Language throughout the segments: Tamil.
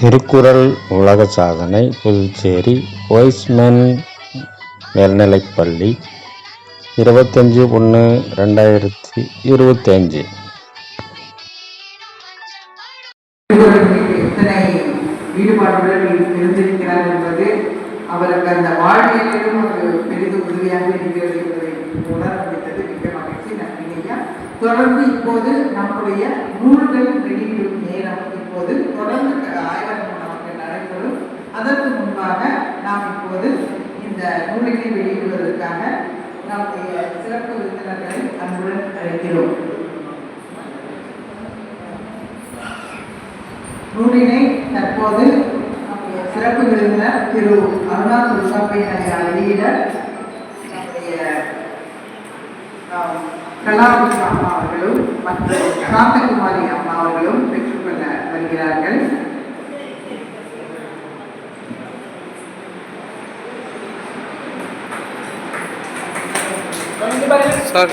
திருக்குறள் உலக சாதனை புதுச்சேரி ஒய்ஸ்மேன் மேல்நிலைப்பள்ளி இருபத்தஞ்சி ஒன்று ரெண்டாயிரத்தி இருபத்தஞ்சு. ஈடுபாடுடன் இருந்திருக்கிறார் என்பது அவருக்கு அந்த வாழ்வியலிலும் ஒரு பெரிதும் உதவியாக இருக்கிறது என்பதை உணர மிக்க மகிழ்ச்சி தொடர்ந்து இப்போது நம்முடைய நூல்கள் வெளியிடும் நேரம் இப்போது தொடர்ந்து ஆய்வகம் நமக்கு நடைபெறும். அதற்கு முன்பாக நாம் இப்போது இந்த நூலினை வெளியிடுவதற்காக நம்முடைய சிறப்பு விருந்தினர்களை அன்புடன் அழைக்கிறோம். நூலினை தற்போது நம்முடைய சிறப்பு விருந்தினர் திரு அருணா துர்காப்பையன் ஐயா வெளியிட நம்முடைய ஆம், அம்மா அவர்களும் மற்றும் சாந்தகுமாரி அம்மா அவர்களும் பெற்றுக்கொள்ள வருகிறார்கள் சார்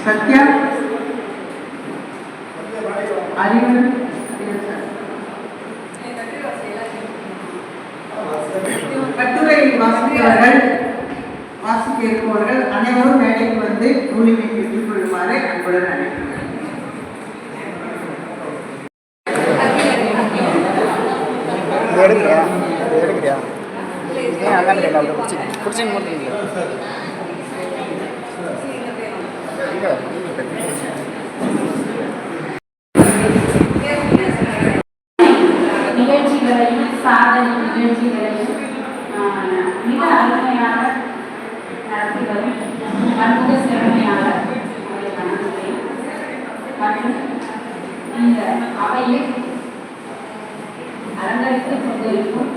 சத்யா அறிவு அறிவு சார். கட்டுரை வாசிப்பவர்கள் வாசிக்க இருப்பவர்கள் அனைவரும் மேடைக்கு வந்து நூலினை பெற்றுக் கொள்ளுமாறு அன்புடன் அழைக்கிறேன் இது எடுக்கிறியா இது எடுக்கிறியா ஏன் அதான் இல்லை அப்படி பிடிச்சி பிடிச்சி முடிக்கிறீங்க நிகழ்ச்சிகளையும் சாதனை நிகழ்ச்சிகளையும் ஆஹ், மிக அருமையாக நடத்தி வரும் பன்முக சிறமையாளர் அவரை வணங்குகிறேன். மற்றும் இந்த அவையில் அலங்கரித்துக் கொண்டிருக்கும்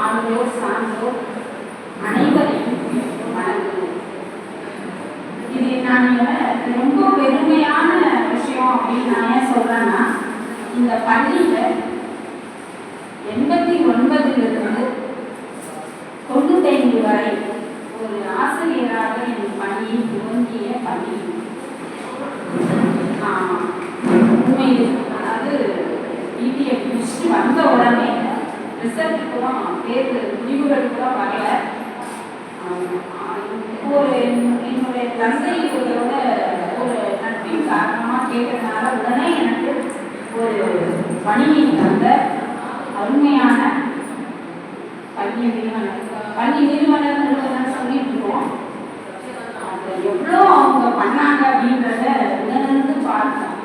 ஆண்களோர் சான்றோர் அனைவரையும் வணங்குகிறேன் இது நான் இங்க ரொம்ப பெருமையான விஷயம் அப்படின்னு நான் ஏன் சொல்றேன்னா இந்த பள்ளியில எண்பத்தி ஒன்பதிலிருந்து தொண்ணூத்தைந்து வரை ஒரு ஆசிரியராக என் பணியை துவங்கிய பள்ளி உண்மை உண்மையில். அதாவது பிடிஎஃப் முடிச்சுட்டு வந்த உடனே ரிசல்ட் தேர்வு முடிவுகள் வரல. ஒரு என்னுடைய தந்தை இதோட ஒரு நட்பின் காரணமாக கேட்டதுனால உடனே எனக்கு ஒரு பணியை தந்த அருமையான பள்ளி நிறுவனர். பள்ளி நிறுவனர் சொல்லிட்டு இருக்கோம். எவ்வளோ அவங்க பண்ணாங்க அப்படின்றத உணர்ந்து பார்த்தோம்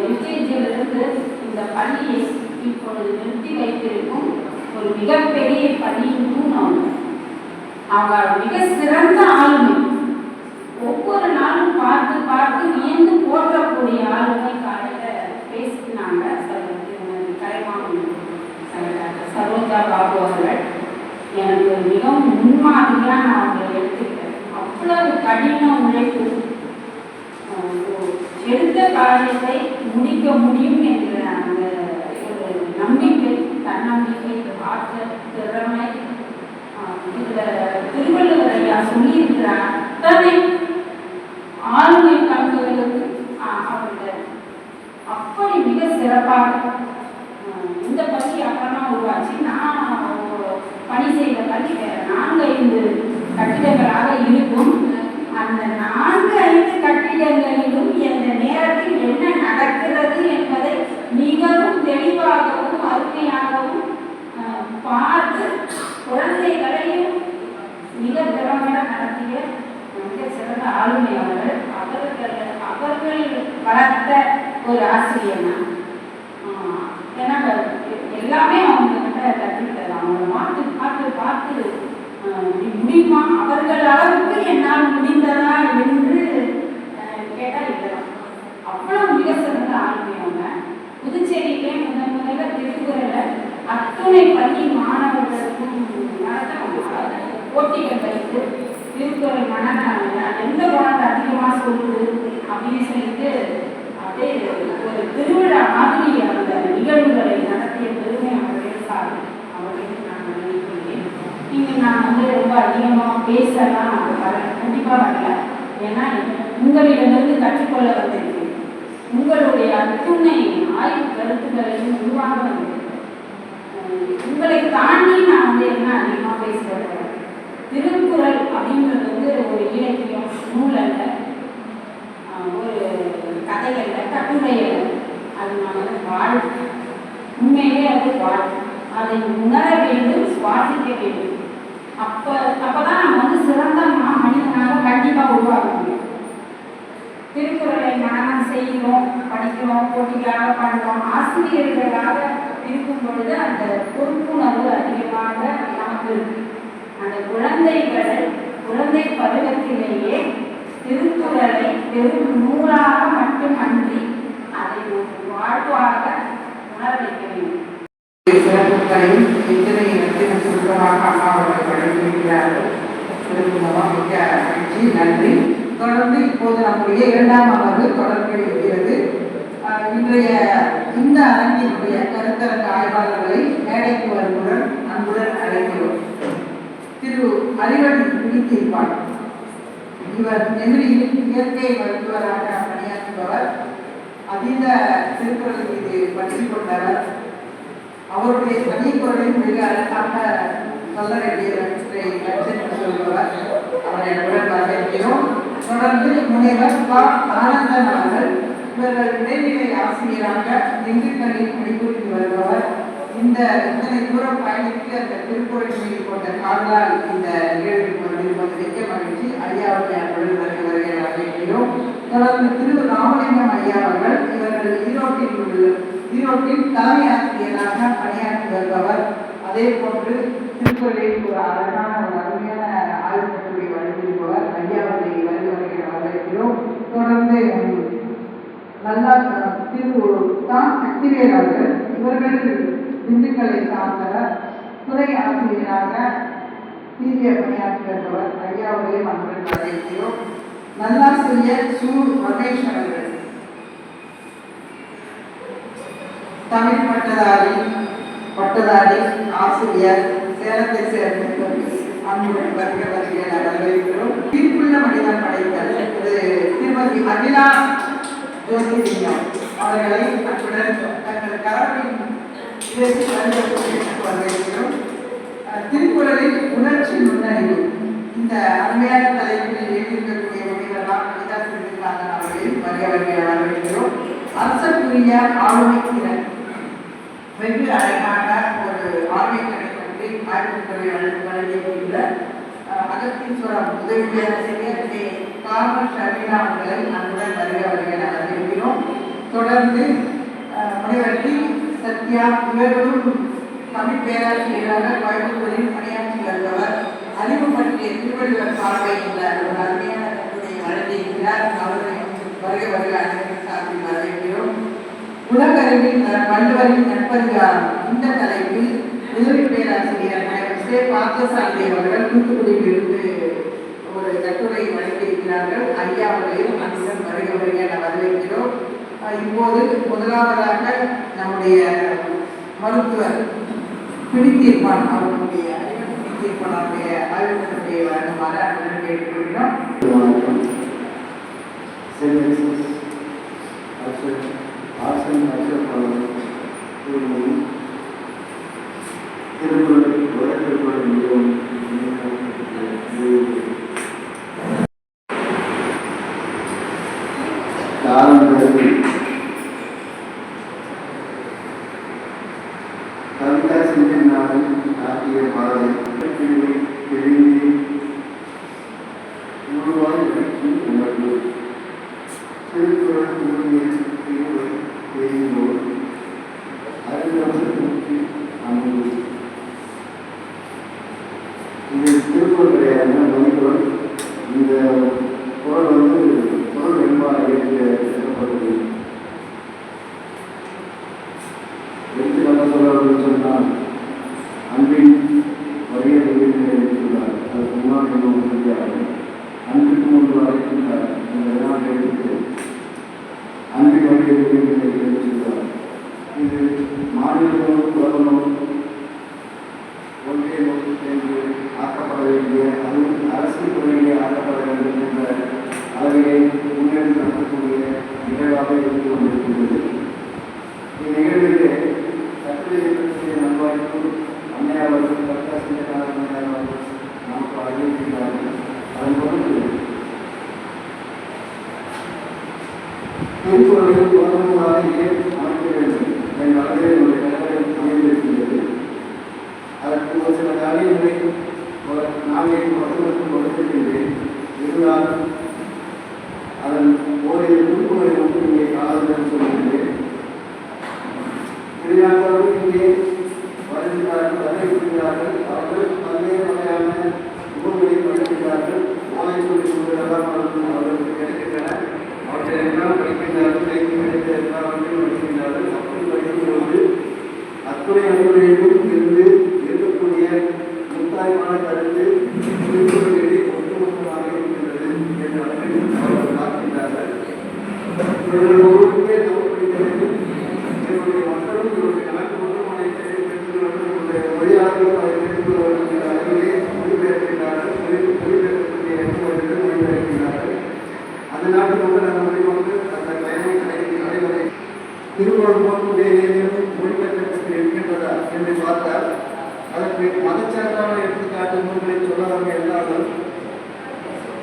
எல்கேஜியிலிருந்து இந்த பள்ளியை இப்பொழுது நிறுத்தி வைத்திருக்கும் ஒரு மிகப்பெரிய பள்ளியின் தூண் அவங்க. அவங்க மிக சிறந்த ஆள் ஒவ்வொரு நாளும் பார்த்து பார்த்து வியந்து போற்றக்கூடிய ஆளுமை காலையில் பேசினாங்க கலைமாமன் சரோஜா பாபு அவர்கள் எனக்கு மிகவும் முன்மாதிரியாக நான் அவங்களை எடுத்துக்கிட்டேன் அவ்வளவு கடின உழைப்பு அஹ், எடுத்த காரியத்தை முடிக்க முடியும் என்ற அந்த ஒரு நம்பிக்கை தன்னம்பிக்கை ஆற்றல் திறமை ஆஹ், இதுல திருவள்ளுவர் ஐயா சொல்லியிருக்கிறார். அத்தனை ஆளுமை பண்புகளுக்கு ஆஹ், அப்படி மிக சிறப்பாக இந்த பள்ளி அப்புறமா உருவாச்சு. நான் பணி செய்த பள்ளி நான்கு ஐந்து கட்டிடங்களாக இருக்கும். அந்த நான்கு ஐந்து கட்டிடங்களிலும் எந்த நேரத்தில் என்ன நடக்கிறது என்பதை மிகவும் தெளிவாகவும் அருமையாகவும் பார்த்து குழந்தைகளையும் மிக திறமையாக நடத்திய மிக சிறந்த ஆளுமை அவர்கள். அவர்கள் அவர்கள் வளர்த்த ஒரு ஆசிரியர் நான். ஏன்னா எல்லாமே அவங்க கிட்ட கற்றுக்கிட்டலாம் அவங்க பார்த்து பார்த்து பார்த்து முடியுமா? அவர்கள் அளவுக்கு என்னால் முடிந்ததா என்று கேட்டால் இல்லை அவ்வளவு மிக சிறந்த ஆளுமை அவங்க. உள்ள திருக்குறளை அத்துணை பள்ளி மாணவர்களுக்கும் போட்டிகள் வைத்து திருக்குறள் மனநல எந்த குணத்தை அதிகமாக சொல்லுது அப்படின்னு சொல்லிட்டு அப்படியே ஒரு திருவிழா மாதிரி அந்த நிகழ்வுகளை நடத்திய பெருமை அவருடைய சார் அப்படின்னு நான் இங்கே நான் வந்து ரொம்ப அதிகமாக பேசலாம் கண்டிப்பாக வரல. ஏன்னா உங்களிடமிருந்து கற்றுக்கொள்ள வந்திருக்கேன். உங்களுடைய அத்துணை ஆய்வு கருத்துக்களையும் உருவாக உங்களை தாண்டி நான் வந்து என்ன அதிகமாக பேசுகிறேன் திருக்குறள் அப்படின்றது வந்து ஒரு இலக்கியம் நூலல்ல ஒரு கதைகள்ல கட்டுரையில் அது நமது வாழ்க்கை உண்மையிலே அது வாழ்க்கை அதை உணர வேண்டும் சுவாசிக்க வேண்டும். அப்போ அப்பதான் நம்ம வந்து சிறந்த மனிதனாக கண்டிப்பாக உருவாக முடியும். திருக்குறளை மனநம் செய்கிறோம் படிக்கிறோம் போட்டிகளாக பண்ணுறோம் ஆசிரியர்களாக இருக்கும் பொழுது அந்த பொறுப்புணர்வு அதிகமாக நமக்கு இருக்கு. அந்த குழந்தைகள் குழந்தை பருவத்திலேயே திருக்குறளை வெறும் நூலாக மட்டுமன்றி அதை ஒரு வாழ்வாக உணர வைக்க வேண்டும். சிறப்புகளையும் இத்தனை இடத்தின சுருக்கமாக அம்மா அவர்கள் வழங்கியிருக்கிறார்கள் மிக நன்றி. தொடர்ந்து இப்போது நம்முடைய இரண்டாம் அமர்வு தொடர்பு இருக்கிறது. இன்றைய இந்த அரங்கினுடைய கருத்தரங்க ஆய்வாளர்களை மேடைக்கு வருவதுடன் அன்புடன் அழைக்கிறோம். திரு அறிவன் பிடித்திருப்பார் இவர் நெகிழியில் இயற்கை மருத்துவராக பணியாற்றுபவர். அதீத திருக்குறள் மீது பற்றி கொண்டவர். அவருடைய தனிக்குரலில் மிக அழகாக தொடர்ந்து முனைவர் ப ஆனந்தன் அவர்கள் இவர்கள் இடைநிலை ஆசிரியராக திண்டுக்கல்லில் பணிபுரிந்து வருபவர் இந்த இத்தனை தூரம் பயணித்து அந்த திருக்குறள் மீது கொண்ட காதலால் இந்த நிகழ்வுக்கு வந்திருப்பது மிக்க மகிழ்ச்சி ஐயாவுடைய அன்புடன் வருகை வரவேற்கிறோம் தொடர்ந்து திரு ராமலிங்கம் ஐயா அவர்கள் இவர்கள் ஈரோட்டில் உள்ள ஈரோட்டில் தலைமை ஆசிரியராக பணியாற்றி வருபவர் அதே போன்று திருக்குறளில் ஒரு அழகான ஒரு அருமையான ஆய்வுக்குரிய வழங்கியிருப்பவர் ஐயாவுடைய வழிவகையை வரவேற்கிறோம். தொடர்ந்து நல்லா திரு தான் சக்திவேல் அவர்கள் இவர்கள் திண்டுக்கலை சார்ந்தவர் துறை ஆசிரியராக தீவிர பணியாற்றி வருபவர் ஐயாவுடைய மன்றன் வரவேற்கிறோம் நல்லாசிரியர் சு. ரமேஷ் அவர்கள். தமிழ் பட்டதாரி பட்டதாரி ஆசிரியர் சேலத்தை சேர்ந்த அன்புடன் வருக வருக வரவேற்கிறோம் தீர்ப்புள்ள மனிதன் படைத்தல் இது திருமதி அகிலா ஜோதிலிங்கம் அவர்களை அன்புடன் தங்கள் கரவின் வரவேற்கிறோம். திருக்குறளில் உணர்ச்சி நுண்ணறிவு. இந்த அருமையான தலைப்பில் எழுதியிருக்கக்கூடிய முனிவர்களாம் கவிதா சிறுமிகாந்தன் அவர்களையும் வருக வருக வரவேற்கிறோம் அரசக்குரிய ஆளுமை திறன். வெகு அழகான ஆய்வுத்துறை வழங்கியுள்ள அகத்தீஸ்வரம் உதவி பேராசிரியர் கே கார்மல் ஷர்மிளா அவர்களை அன்புடன் வருக தொடர்ந்து முனைவர் டி சத்யா இவர்களும் தமிழ் பேராசிரியராக கோயம்புத்தூரில் பணியாற்றி வருபவர் அறிவு பற்றிய திருவள்ளுவர் பார்வை என்ற ஒரு அருமையான கட்டுரையை வழங்கியிருக்கிறார் அவர்களை வருக வருக அனைவரும் சார்பில் வரவேற்கிறோம் உலக அறிவில் வள்ளுவரின் நட்பதிகாரம் இந்த தலைப்பில் உதவி பேராசிரியர் நாயகர் சே பார்த்தசாரதி அவர்கள் தூத்துக்குடியிலிருந்து ஒரு கட்டுரை வழங்கியிருக்கிறார்கள். ஐயா அவர்களையும் அன்புடன் வருக வருக என வரவேற்கிறோம். இப்போது முதலாவதாக நம்முடைய மருத்துவர் பிடித்தீர்ப்பான் அவர்களுடைய அறிவு பிடித்தீர்ப்பான் அவருடைய ஆய்வுகளுடைய வழங்குமாறு அன்புடன் கேட்டுக்கொள்கிறோம். வணக்கம். சென்ட் ஆசிரியர் ஆசிரியர் ஆசிரியர் கூறுவோம் திருக்குறள் உலக திருக்குறள் மிகவும் காலம் கருதி கவிதா சிந்தனாவின் ஆக்கிய பாதை எழுதி உருவாய் விளக்கி உணர்வு திருக்குறள் உருவிய தீர்வை தெரிந்தோர் அறிவுறுத்தி அன்பு இது திருக்குறள் கிடையாது மொழிக்குறள் இந்த குரல் வந்து குரல் வெண்பாக எழுதப்பட்டது எடுத்துக்காட்ட சொல்ல அப்படின்னு சொன்னால் அன்பின் வரிய வெளியில் எடுத்துள்ளார் அதுக்கு முன்னாடி இன்னும் தெரியாது அன்புக்கு முன்பு அழைக்கின்றார் இந்த எல்லாம் எடுத்து அன்பின் வரிய வெளியில் எடுத்துள்ளார் இது மாநிலங்களும் குரலும் लिए நாட்டு மக்கள் அந்த மொழி அந்த பயனை கடை திருக்குறள் போன்ற ஏதேனும் மொழிபெயர்க்கப்பட்டு இருக்கின்றதா என்று பார்த்தால் அதற்கு மதச்சார்பான எடுத்துக்காட்டு நூல்களை சொல்லாமல் எல்லாரும்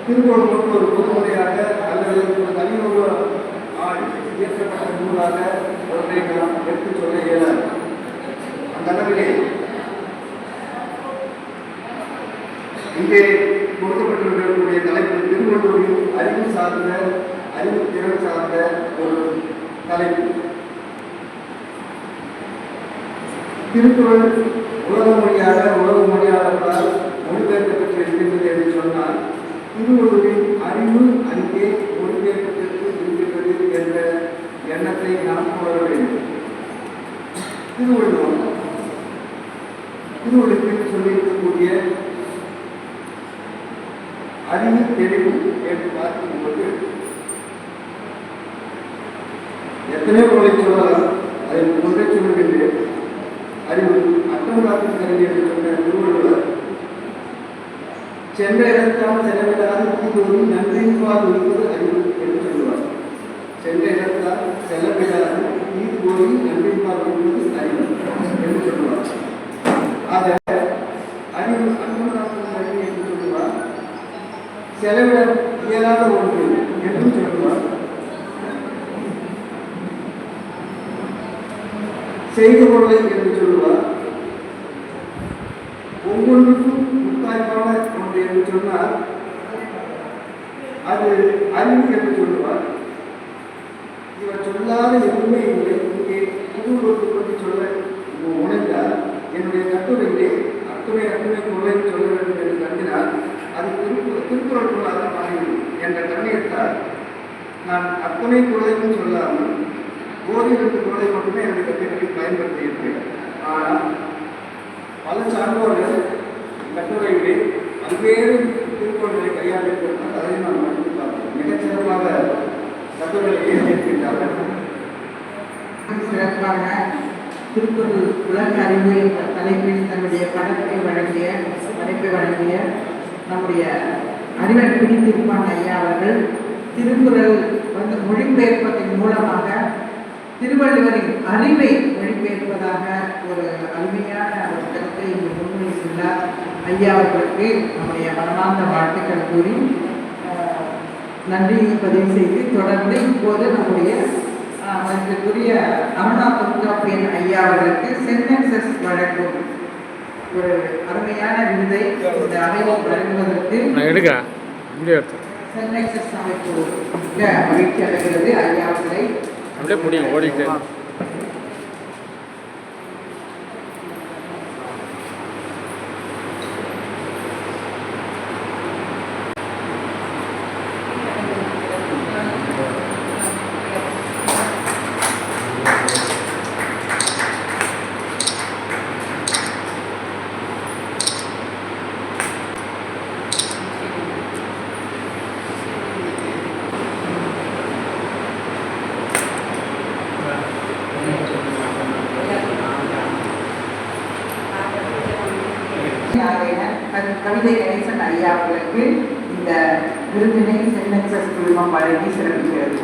திருக்குறள் ஒரு பொதுமுறையாக அல்லது ஒரு தனியுற ஆள் இயற்றப்பட்ட நூலாக ஒன்றை நாம் சொல்ல இயலாது. அந்த அளவிலே இங்கே கொடுக்கப்பட்டிருக்கக்கூடிய தலைப்பு திருவள்ளூரில் அறிவு சார்ந்த அறிவு திறன் சார்ந்த ஒரு தலைப்பு. திருக்குறள் உலக மொழியாக உலக மொழியாளர்களால் மொழிபெயர்க்கப்பட்டு இருக்கின்றது என்று சொன்னால் திருவள்ளுவரின் அறிவு அங்கே மொழிபெயர்க்கப்பட்டு இருக்கின்றது என்ற எண்ணத்தை நாம் உணர வேண்டும். திருவள்ளுவர் திருவள்ளுவத்தில் சொல்லியிருக்கக்கூடிய அறிவு தெளிவு என்று பார்க்கும்போது எத்தனையோ முறை சொல்லலாம் அதில் முன்னே சொல்லுகின்றேன். அறிவு அட்டம் காத்து கருவி என்று சொன்ன திருவள்ளுவர் சென்ற இடத்தால் செலவிடாத தூதுவரி நன்றின்பால் இருப்பது அறிவு என்று சொல்லுவார். சென்ற இடத்தால் செலவிடாத செலவிடாது தீதுபோய் நன்றின்பால் இருப்பது அறிவு என்று சொல்லுவார் ஆக அறிவு அட்டம் காத்து கருவி என்று சொல்லுவார் செலவிட இயலாத ஒன்று என்றும் சொல்லுவார். செய்து கொள்ளை என்று சொல்லுவார். ஒவ்வொன்றுக்கும் முத்தாய்ப்பான ஒன்று என்று சொன்னால் அது அறிவு என்று சொல்லுவார். இவர் சொல்லாத எதுவுமே இல்லை. இங்கே புதுவொருத்து பற்றி சொல்ல உணர்ந்தால் என்னுடைய கட்டுரையிலே அத்துணை அத்துணை பொருளை சொல்ல வேண்டும் என்று கருதினால் அது திரு திருக்குறள் பொருளாக மாறிவிடும் என்ற கண்ணியத்தால் நான் அத்தனை குரலையும் சொல்லாமல் ஓரிரண்டு குழந்தை மட்டுமே என்னுடைய கட்டுரையில் பயன்படுத்தி இருக்கிறேன் ஆனால் பல சான்றோர்கள் கட்டுரையிலே பல்வேறு திருக்குறள்களை கையாண்டிருக்கிறார்கள். அதை நான் படித்து பார்க்கிறோம் மிகச்சிறப்பாக கட்டுரைகளை எழுதியிருக்கின்றார்கள். சிறப்பாக திருக்குறள் உலக அறிவு என்ற தலைப்பில் தன்னுடைய படத்தை வழங்கிய படைப்பை வழங்கிய நம்முடைய அறிவை பிடித்திருப்பான் ஐயா அவர்கள். திருக்குறள் வந்து மொழிபெயர்ப்பதன் மூலமாக திருவள்ளுவரின் அறிவை மொழிபெயர்ப்பதாக ஒரு அருமையான ஒரு கருத்தை இங்கு முன்வைத்துள்ளார் ஐயா அவர்களுக்கு நம்முடைய மனமார்ந்த வாழ்த்துக்கள் கூறி நன்றியை பதிவு செய்து தொடர்ந்து இப்போது நம்முடைய ஆஹ், அருணா தொல்காப்பியன் ஐயா அவர்களுக்கு சென்டென்சஸ் வழங்கும் ஒரு அருமையான விருதை இந்த அவையில் வழங்குவதற்கு நான் எடுக்கிறேன் வீடியோ எடுத்து சென்டென்சஸ் அமைப்பு மிக மகிழ்ச்சி அடைகிறது. ஐயா அவர்களை அப்படியே முடியும் ஓடிக்கிட்டே. ஆகிய கவிதை கணேசன் ஐயா இந்த விருதினை சென்னெக்சஸ் குழுமம் வழங்கி சிறப்பிக்கிறது.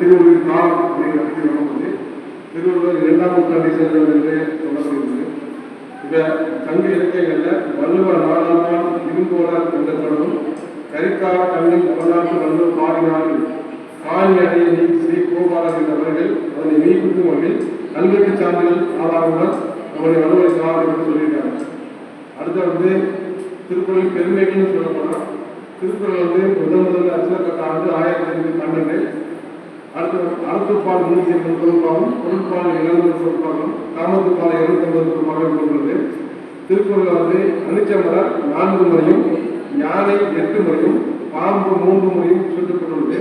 திருவள்ளுவர் காலம் அப்படிங்கிற பற்றி திருவள்ளுவர் இரண்டாம் நூற்றாண்டை சேர்ந்தவர் என்று சொல்லப்படுகிறது. இந்த தங்க இலக்கியங்களில் வள்ளுவ நாளால் இருங்கோலர் என்ற தொடரும் கரிக்கால கண்ணில் தமிழ்நாட்டு வள்ளுவர் பாடினார்கள் காணி அடைய நீ ஸ்ரீ கோபாலர் என்றவர்கள் அதனை மெய்ப்பிக்கும் வகையில் கல்வெட்டு சான்றிதழ் ஆதாரமுடன் அவரை வள்ளுவரை காவல் என்று சொல்லியிருக்காங்க. அடுத்து வந்து திருக்குறள் பெருமைகள்னு சொல்லப்போனால் திருக்குறள் வந்து முதல் முதல்ல அச்சப்பட்ட ஆண்டு ஆயிரத்தி ஐநூத்தி பன்னெண்டு அடுத்து அறத்துப்பால் நூற்றி எண்பது பொருட்பாலும் பொருட்பால் எழுநூறு பொருட்பாலும் காமத்துப்பால் இருநூத்தி ஐம்பது பொருட்பாலும் கொண்டுள்ளது திருக்குறள் வந்து அனிச்சமரர் நான்கு முறையும் யானை எட்டு முறையும் பாம்பு மூன்று முறையும் சுட்டுக்கொண்டுள்ளது.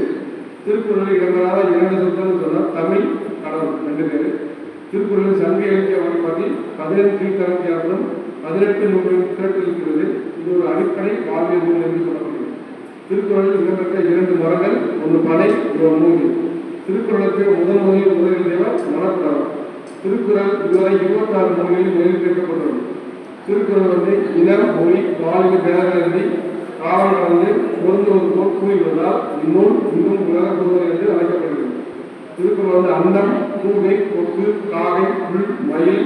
திருக்குறளில் இடங்களாக இரண்டு சொற்கள் சொன்னால் தமிழ் கடவுள் ரெண்டு பேர். திருக்குறளில் சங்க இலக்கிய வழிபாட்டி பதினெட்டு கீழ்த்தரங்கியாகவும் பதினெட்டு நூறு திரட்டு இது ஒரு அடிப்படை வாழ்வியல் நூல் என்று சொல்லப்படுகிறது திருக்குறளில் இடம்பெற்ற இரண்டு மரங்கள் ஒன்று பனை ஒரு மூங்கில். திருக்குறளுக்கு முதல் முதலில் முதலில் தேவர் மனப்படவர் திருக்குறள் இதுவரை இருபத்தாறு மொழிகளில் மொழிபெயர்க்கப்பட்டுள்ளது திருக்குறள் வந்து இனம் மொழி பாலின பேரறிந்தி காலம் கடந்து பொருந்துவது போல் கூறியுள்ளதால் இந்நூல் இன்னும் உலக பொதுவர் என்று அழைக்கப்படுகிறது. திருக்குறள் வந்து அன்னம் பூகை கொக்கு காகை புல் மயில்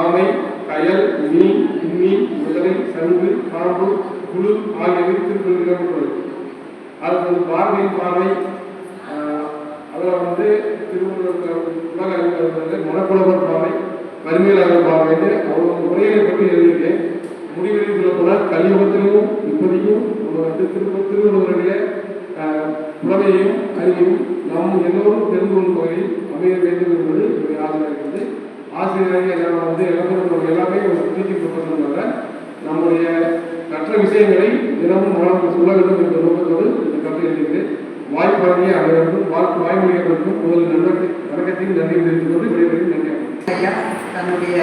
ஆமை கயல் மீன் கிண்ணி முதலை சங்கு பாம்பு குழு ஆகியவை திருக்குறள் வந்து பார்வை பார்வை அதில் வந்து திருவள்ளுவர் உலக அறிஞர்கள் வந்து மனக்குழப்பர் பார்வை வறுமையிலாளர் பார்வைன்னு அவ்வளோ முறைகளை பற்றி எழுதியிருக்கேன். முடிவில் சொல்ல போனால் கலியுகத்திலும் இப்போதையும் வந்து திரும்ப திருவள்ளுவருடைய ஆஹ், புலமையையும் அறிவையும் நாம் எல்லோரும் தெரிந்து கொள்ளும் வகையில் அமைய வேண்டும் என்பது என்னுடைய ஆசையாக இருக்கிறது ஆசிரியராக நான் வந்து எல்லாமே எல்லாமே ஒரு டீச்சிங் ப்ரொஃபஸர்னால நம்முடைய கற்ற விஷயங்களை தினமும் மாணவர்கள் சொல்ல வேண்டும் என்ற நோக்கத்தோடு இந்த கட்டுரை எழுதுகிறேன் வாய்ப்பு அனைவருக்கும் வாழ்க்கை வாய்மொழிகளுக்கும் முதல் நன்மை வணக்கத்தையும் நன்றி தெரிவித்துக்கொண்டு விடைபெறும் நன்றி. தன்னுடைய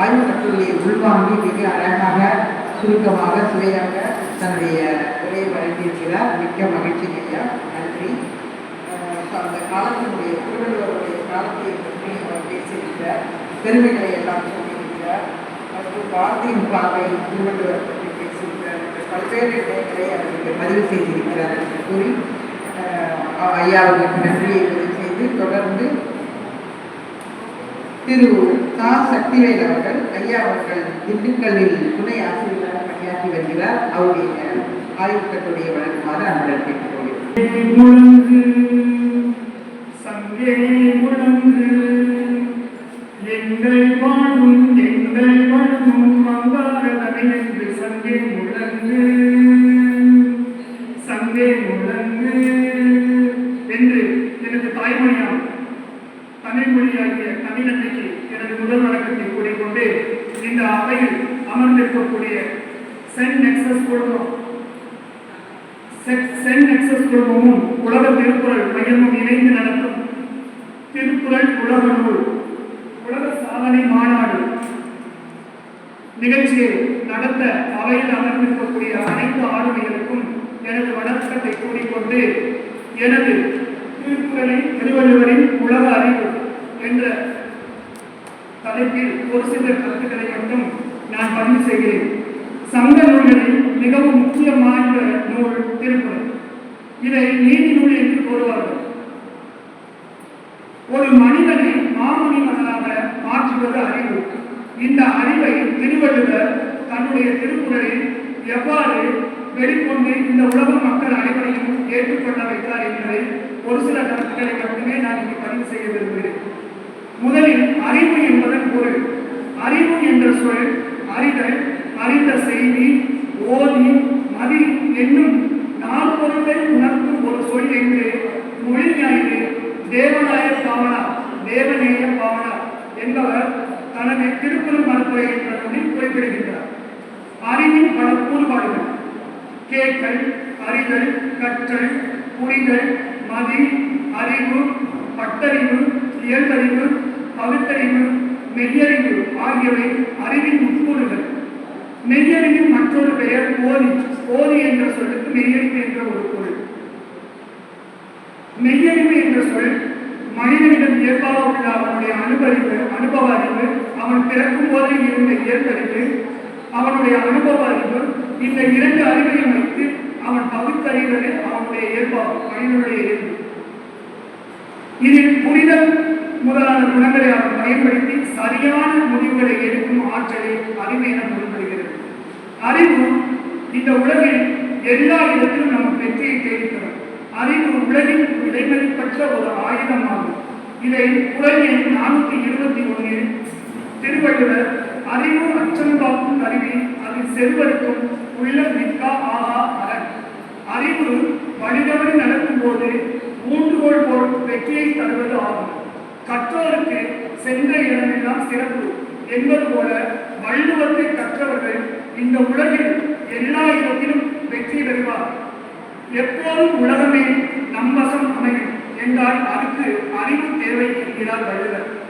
ஆய்வு கட்டுரையை உள்வாங்கி மிக அழகாக சுருக்கமாக சுவையாக தன்னுடைய உரையை வழங்கியிருக்கிறார். மிக்க மகிழ்ச்சி ஐயா. நன்றி. அந்த காலத்தினுடைய திருவள்ளுவருடைய காலத்தை பற்றி அவர் பேசியிருக்கிறார். பெருமைகளை எல்லாம் சொல்லியிருக்கிறார். மற்றும் வார்த்தையின் பார்வை திருவள்ளுவர் பற்றி பல்வேறு இடங்களை அவர்கள் பதிவு செய்திருக்கிறார் என்று கூறி ஐயா அவர்களுக்கு நன்றியை பதிவு செய்து தொடர்ந்து திரு தா சக்திவேல் அவர்கள் ஐயா அவர்கள் திண்டுக்கல்லில் துணை ஆசிரியராக பணியாற்றி வருகிறார். அவருடைய ஆய்வுக் வழங்குமாறு அன்புடன் கேட்டுக்கொள்கிறேன். எங்கள் வாழும் எங்கள் வாழும் மங்கார தமிழென்று சங்கே முழங்கு சங்கே முழங்கு என்று எனது தாய்மொழியாம் தமிழ் மொழியாகிய தமிழன்னைக்கு எனது முதல் வணக்கத்தை கூறிக்கொண்டு இந்த அவையில் அமர்ந்திருக்கக்கூடிய சென்ட் நெக்ஸஸ் குழுமம் செக்- சென்ட் உலக திருக்குறள் மையமும் இணைந்து நடத்தும் திருக்குறள் உலக நூல் உலக சாதனை மாநாடு. நிகழ்ச்சியை நடத்த அவையில் அமர்ந்திருக்கக்கூடிய அனைத்து ஆளுமைகளுக்கும் எனது வணக்கத்தை கூறிக்கொண்டு எனது திருக்குறளின் திருவள்ளுவரின் உலக அறிவு என்ற தலைப்பில் ஒரு சில கருத்துக்களை மட்டும் நான் பதிவு செய்கிறேன். சங்க நூல்களில் மிகவும் முக்கியமான நூல் திருக்குறள். இதை நீதி நூல் என்று கூறுவார்கள் ஒரு மனிதனை மாமுனிவனாக மாற்றுவது அறிவு. இந்த அறிவை திருவள்ளுவர் தன்னுடைய திருக்குறளில் எவ்வாறு வெளிக்கொண்டு இந்த உலக மக்கள் அனைவரையும் ஏற்றுக்கொள்ள வைத்தார் என்பதை ஒரு சில கருத்துக்களை மட்டுமே நான் இங்கு பதிவு செய்ய விரும்புகிறேன். முதலில் அறிவு என்பதன் பொருள். அறிவு என்ற சொல் அறிதல் அறிந்த செய்தி ஓதி மதி என்னும் என்று மொழி ஞாயிறு தேவநாய பாவனா தேவநேய பாவனா என்பவர் தனது திருக்குறள் மருத்துவரை என்ற நூலில் குறிப்பிடுகின்றார். அறிவின் பல கூறுபாடுகள் கேட்கல் அறிதல் கற்றல் புரிதல் மதி அறிவு பட்டறிவு இயல்பறிவு பகுத்தறிவு மெய்யறிவு ஆகியவை அறிவின் உட்கூறுகள். மெய்யறிவின் மற்றொரு பெயர் போதி போதி என்ற சொல்லுக்கு மெய்யறிவு என்ற ஒரு மெய்யறிவு என்ற சொல் மனிதனிடம் இயல்பாக உள்ள அவனுடைய அனுபவிப்பு அனுபவ அறிவு அவன் பிறக்கும் போது இருந்த இயல்பறிவு அவனுடைய அனுபவ அறிவு இந்த இரண்டு அறிவையும் வைத்து அவன் பகுத்தறிவது அவனுடைய இயல்பாகும் மனிதனுடைய இயல்பு. இதில் புரிதல் முதலான குணங்களை அவன் பயன்படுத்தி சரியான முடிவுகளை எடுக்கும் ஆற்றலை அறிவு என பொருள்படுகிறது அறிவு இந்த உலகில் எல்லா இடத்திலும் நமக்கு வெற்றியை தெரிவிக்கிறது அறிவு உலகின் விலைமதிப்பற்ற ஒரு ஆயுதமாகும். இதை குரல் எண் நானூற்றி இருபத்தி ஒன்றில் திருவள்ளுவர் அறிவு அச்சம் காக்கும் கருவி அது செல்வருக்கும் உள்ள மிக்கா ஆகா அரண். அறிவு வழிதவறி நடக்கும் போது ஊன்றுகோல் போல் வெற்றியை தருவது ஆகும். கற்றோருக்கு சென்ற இடமெல்லாம் சிறப்பு என்பது போல வள்ளுவத்தை கற்றவர்கள் இந்த உலகில் எல்லா இடத்திலும் வெற்றி பெறுவார். எப்போதும் உலகமே நம் வசம் அமையும் என்றால் அதுக்கு அறிவு தேவை என்கிறார் வள்ளுவர்.